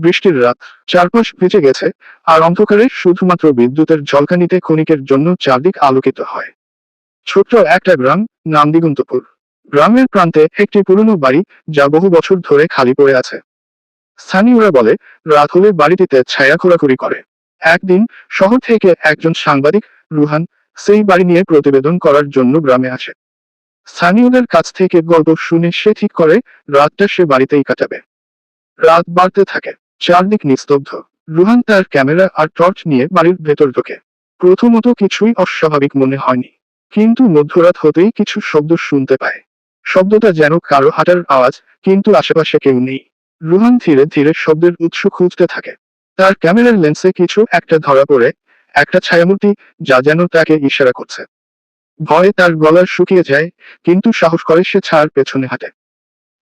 বৃষ্টির রাত চারপাশ ভিজে গেছে, আর অন্ধকারে শুধুমাত্র বিদ্যুতের ঝলকানিতে ক্ষণিকের জন্য চারদিক আলোকিত হয়। ছোট্ট একটা গ্রাম নাম দিগন্তপুর গ্রামের প্রান্তে একটি পুরনো বাড়ি যা বহু বছর ধরে খালি পড়ে আছে। স্থানীয়রা বলে, রাত হলে বাড়িটিতে ছায়া খোরাখুরি করে। একদিন শহর থেকে একজন সাংবাদিক, রুহান, সেই বাড়ি নিয়ে প্রতিবেদন করার জন্য গ্রামে আসে। স্থানীয়দের কাছ থেকে গল্প শুনে সে ঠিক করে, রাতটা সে বাড়িতেই কাটাবে। রাত বাড়তে থাকে। চারদিক নিস্তব্ধ। রুহান তার ক্যামেরা আর টর্চ নিয়ে বাড়ির ভেতর ঢোকে। প্রথমত কিছুই অস্বাভাবিক মনে হয়নি। কিন্তু মধ্যরাত হতেই কিছু শব্দ শুনতে পায়। শব্দটা যেন কারও হাঁটার আওয়াজ, কিন্তু আশেপাশে কেউ নেই। রুহান ধীরে ধীরে শব্দের উৎস খুঁজতে থাকে। তার ক্যামেরার লেন্সে কিছু একটা ধরা পড়ে, একটা ছায়ামূর্তি, যা যেন তাকে ইশারা করছে। ভয়ে তার গলা শুকিয়ে যায়, কিন্তু সাহস করে সে ছায়ার পেছনে হাঁটে।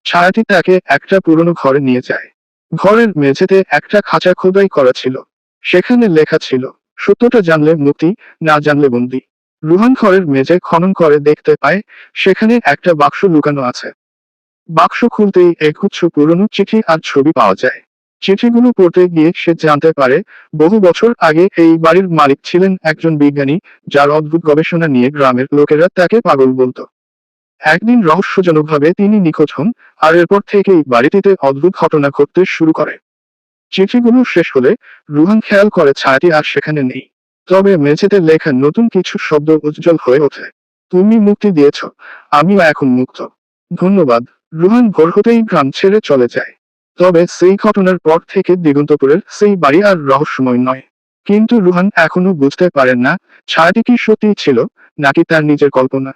ছায়াটি তাকে একটা পুরনো ঘরে নিয়ে যায়। ঘরের মেঝেতে একটা খাঁচা খোদাই করা ছিল। সেখানে লেখা ছিল, সত্যটা জানলে মুক্তি, না জানলে বন্দি। রুহান ঘরের মেঝে খনন করে দেখতে পায়, সেখানে একটা বাক্স লুকানো আছে। বাক্স খুলতেই একগুচ্ছ পুরনো চিঠি আর ছবি পাওয়া যায়। চিঠিগুলো পড়তে গিয়ে সে জানতে পারে, বহু বছর আগে এই বাড়ির মালিক ছিলেন একজন বিজ্ঞানী, যার অদ্ভুত গবেষণা নিয়ে গ্রামের লোকেরা তাকে পাগল বলতো। একদিন রহস্যজনকভাবে তিনি নিখোঁজ হন, আর এরপর থেকেই বাড়িটিতে অদ্ভুত ঘটনা ঘটতে শুরু করে। চিঠিগুলো শেষ হলে রুহান খেয়াল করে ছায়াটি আর সেখানে নেই। তবে মেঝেতে লেখা নতুন কিছু শব্দ উজ্জ্বল হয়ে ওঠে। তুমি মুক্তি দিয়েছ, আমিও এখন মুক্ত। ধন্যবাদ। রুহান ভোর হতেই গ্রাম ছেড়ে চলে যায়। তবে সেই ঘটনার পর থেকে দিগন্তপুরের সেই বাড়ি আর রহস্যময় নয়। কিন্তু রুহান এখনও বুঝতে পারেন না, ছায়াটি কি সত্যি ছিল, নাকি তার নিজের কল্পনা।